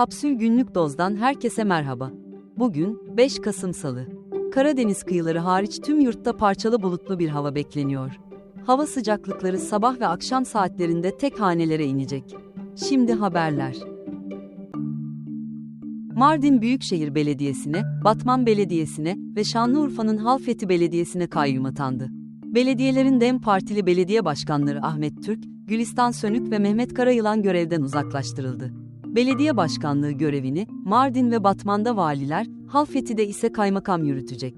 Kapsül Günlük Doz'dan herkese merhaba. Bugün 5 Kasım Salı. Karadeniz kıyıları hariç tüm yurtta parçalı bulutlu bir hava bekleniyor. Hava sıcaklıkları sabah ve akşam saatlerinde tek hanelere inecek. Şimdi haberler. Mardin Büyükşehir Belediyesi'ne, Batman Belediyesi'ne ve Şanlıurfa'nın Halfeti Belediyesi'ne kayyum atandı. Belediyelerin DEM Partili belediye başkanları Ahmet Türk, Gülistan Sönük ve Mehmet Karayılan görevden uzaklaştırıldı. Belediye başkanlığı görevini Mardin ve Batman'da valiler, Halfeti'de ise kaymakam yürütecek.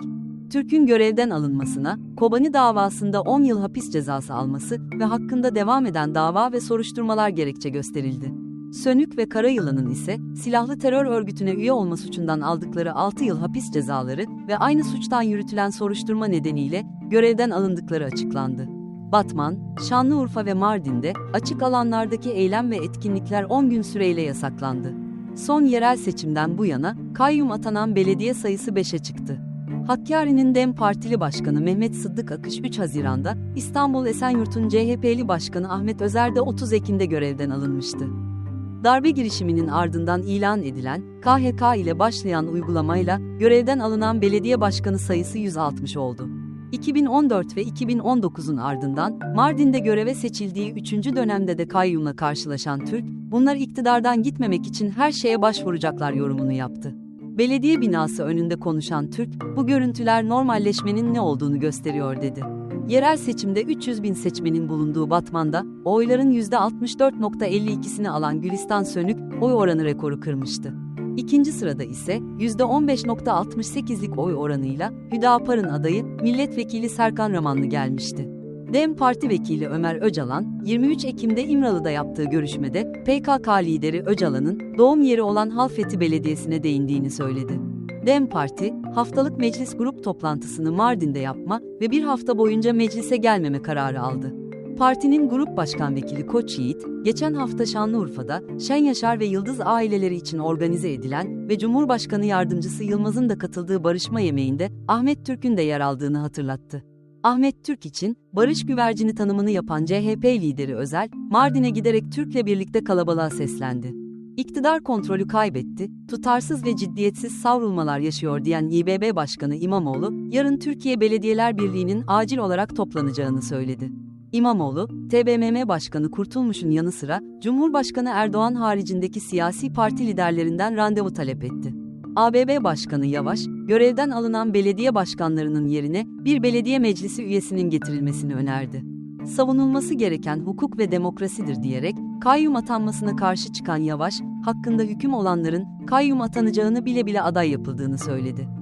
Türk'ün görevden alınmasına, Kobani davasında 10 yıl hapis cezası alması ve hakkında devam eden dava ve soruşturmalar gerekçe gösterildi. Sönük ve Karayılan'ın ise silahlı terör örgütüne üye olma suçundan aldıkları 6 yıl hapis cezaları ve aynı suçtan yürütülen soruşturma nedeniyle görevden alındıkları açıklandı. Batman, Şanlıurfa ve Mardin'de açık alanlardaki eylem ve etkinlikler 10 gün süreyle yasaklandı. Son yerel seçimden bu yana kayyum atanan belediye sayısı 5'e çıktı. Hakkari'nin DEM Partili Başkanı Mehmet Sıddık Akış 3 Haziran'da, İstanbul Esenyurt'un CHP'li Başkanı Ahmet Özer de 30 Ekim'de görevden alınmıştı. Darbe girişiminin ardından ilan edilen, KHK ile başlayan uygulamayla görevden alınan belediye başkanı sayısı 160 oldu. 2014 ve 2019'un ardından Mardin'de göreve seçildiği 3. dönemde de kayyumla karşılaşan Türk, bunlar iktidardan gitmemek için her şeye başvuracaklar yorumunu yaptı. Belediye binası önünde konuşan Türk, bu görüntüler normalleşmenin ne olduğunu gösteriyor dedi. Yerel seçimde 300 bin seçmenin bulunduğu Batman'da, oyların %64.52'sini alan Gülistan Sönük, oy oranı rekoru kırmıştı. İkinci sırada ise %15.68'lik oy oranıyla Hüdapar'ın adayı milletvekili Serkan Ramanlı gelmişti. DEM Parti Vekili Ömer Öcalan, 23 Ekim'de İmralı'da yaptığı görüşmede PKK lideri Öcalan'ın doğum yeri olan Halfeti Belediyesi'ne değindiğini söyledi. DEM Parti, haftalık meclis grup toplantısını Mardin'de yapma ve bir hafta boyunca meclise gelmeme kararı aldı. Partinin Grup Başkan Vekili Koç Yiğit, geçen hafta Şanlıurfa'da Şen Yaşar ve Yıldız aileleri için organize edilen ve Cumhurbaşkanı Yardımcısı Yılmaz'ın da katıldığı barışma yemeğinde Ahmet Türk'ün de yer aldığını hatırlattı. Ahmet Türk için barış güvercini tanımını yapan CHP lideri Özel, Mardin'e giderek Türk'le birlikte kalabalığa seslendi. İktidar kontrolü kaybetti, tutarsız ve ciddiyetsiz savrulmalar yaşıyor diyen İBB Başkanı İmamoğlu, yarın Türkiye Belediyeler Birliği'nin acil olarak toplanacağını söyledi. İmamoğlu, TBMM Başkanı Kurtulmuş'un yanı sıra, Cumhurbaşkanı Erdoğan haricindeki siyasi parti liderlerinden randevu talep etti. ABB Başkanı Yavaş, görevden alınan belediye başkanlarının yerine bir belediye meclisi üyesinin getirilmesini önerdi. Savunulması gereken hukuk ve demokrasidir diyerek, kayyum atanmasına karşı çıkan Yavaş, hakkında hüküm olanların kayyum atanacağını bile bile aday yapıldığını söyledi.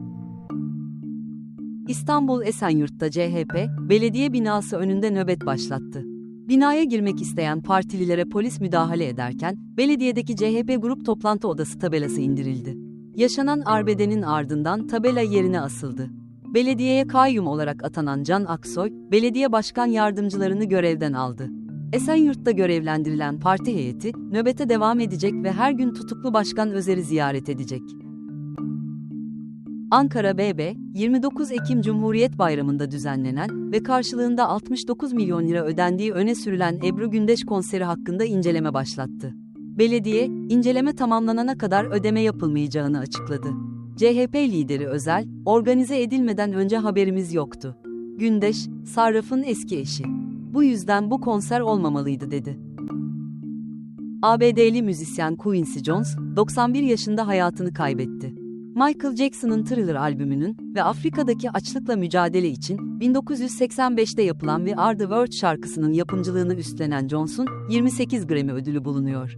İstanbul Esenyurt'ta CHP, belediye binası önünde nöbet başlattı. Binaya girmek isteyen partililere polis müdahale ederken, belediyedeki CHP grup toplantı odası tabelası indirildi. Yaşanan arbedenin ardından tabela yerine asıldı. Belediyeye kayyum olarak atanan Can Aksoy, belediye başkan yardımcılarını görevden aldı. Esenyurt'ta görevlendirilen parti heyeti, nöbete devam edecek ve her gün tutuklu başkan Özer'i ziyaret edecek. Ankara BB, 29 Ekim Cumhuriyet Bayramı'nda düzenlenen ve karşılığında 69 milyon lira ödendiği öne sürülen Ebru Gündeş konseri hakkında inceleme başlattı. Belediye, inceleme tamamlanana kadar ödeme yapılmayacağını açıkladı. CHP lideri Özel, organize edilmeden önce haberimiz yoktu. Gündeş, Sarraf'ın eski eşi. Bu yüzden bu konser olmamalıydı dedi. ABD'li müzisyen Quincy Jones, 91 yaşında hayatını kaybetti. Michael Jackson'ın Thriller albümünün ve Afrika'daki açlıkla mücadele için 1985'te yapılan We Are The World şarkısının yapımcılığını üstlenen Jones'un 28 Grammy ödülü bulunuyor.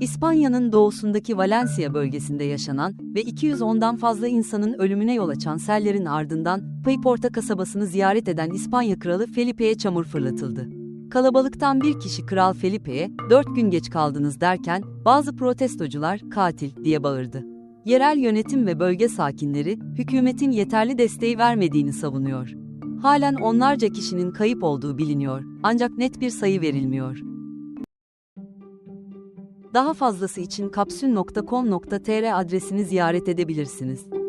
İspanya'nın doğusundaki Valencia bölgesinde yaşanan ve 210'dan fazla insanın ölümüne yol açan sellerin ardından Payporta kasabasını ziyaret eden İspanya Kralı Felipe'ye çamur fırlatıldı. Kalabalıktan bir kişi Kral Felipe'ye, dört gün geç kaldınız derken, bazı protestocular, katil, diye bağırdı. Yerel yönetim ve bölge sakinleri, hükümetin yeterli desteği vermediğini savunuyor. Halen onlarca kişinin kayıp olduğu biliniyor, ancak net bir sayı verilmiyor. Daha fazlası için kapsül.com.tr adresini ziyaret edebilirsiniz.